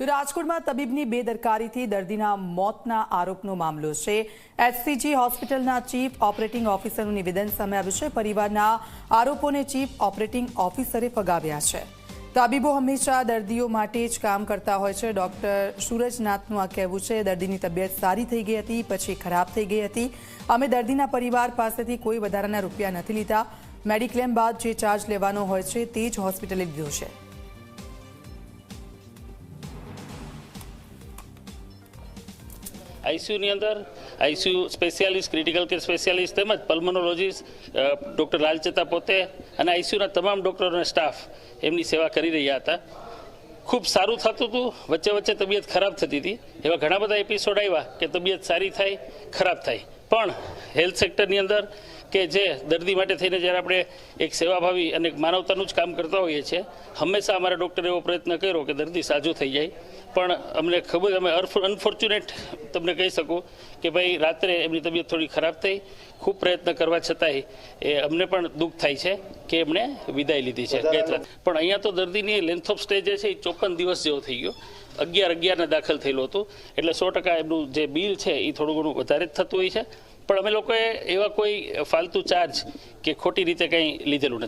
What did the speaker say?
તો રાજકોટમાં તબીબની બેદરકારીથી દર્દીના મોતના આરોપનો મામલો છે. એચસીજી હોસ્પિટલના ચીફ ઓપરેટિંગ ઓફિસરનું નિવેદન સામે આવ્યું છે. પરિવારના આરોપોને ચીફ ઓપરેટિંગ ઓફિસરે ફગાવ્યા છે. તબીબો હંમેશા દર્દીઓ માટે જ કામ કરતા હોય છે. ડોક્ટર સૂરજનાથનું આ કહેવું છે, દર્દીની તબિયત સારી થઈ ગઈ હતી, પછી ખરાબ થઈ ગઈ હતી. અમે દર્દીના પરિવાર પાસેથી કોઈ વધારાના રૂપિયા નથી લીધા. મેડિક્લેમ બાદ જે ચાર્જ લેવાનો હોય છે, તે જ હોસ્પિટલે લીધો છે. આઈસીયુની અંદર, ICU specialist critical care specialist તેમજ પલ્મોનોલોજીસ્ટ ડૉક્ટર લાલચેતા પોતે અને આઈસીયુના તમામ ડૉક્ટરો સ્ટાફ એમની સેવા કરી રહ્યા હતા. ખૂબ સારું થતું હતું. વચ્ચે વચ્ચે તબિયત ખરાબ થતી હતી. એવા ઘણા બધા એપિસોડ આવ્યા કે તબિયત સારી થાય, ખરાબ થાય. પણ હેલ્થ સેક્ટરની અંદર કે જે દર્દી માટે થઈને જ્યારે આપણે એક સેવાભાવી અને માનવતાનું જ કામ કરતા હોઈએ છીએ હંમેશા અમારા ડૉક્ટરે એવો પ્રયત્ન કર્યો કે દર્દી સાજો થઈ જાય. પણ અમને ખબર અમે અનફોર્ચ્યુનેટ તમને કહી શકું કે ભાઈ રાત્રે એમની તબિયત થોડી ખરાબ થઈ. ખૂબ પ્રયત્ન કરવા છતાંય એ અમને પણ દુઃખ થાય છે કે એમણે વિદાય લીધી છે. ગઈકાલે પણ અહીંયા તો દર્દીની લેન્થ ઓફ સ્ટે જે છે એ ચોપન દિવસ જેવો થઈ ગયો. અગિયાર અગિયારને દાખલ થયેલું હતું. એટલે સો ટકા એમનું જે બિલ છે એ થોડું ઘણું વધારે જ થતું હોય છે. પણ અમે લોકોએ એવા કોઈ ફાલતુ ચાર્જ કે ખોટી રીતે કંઈ લીધેલું નથી.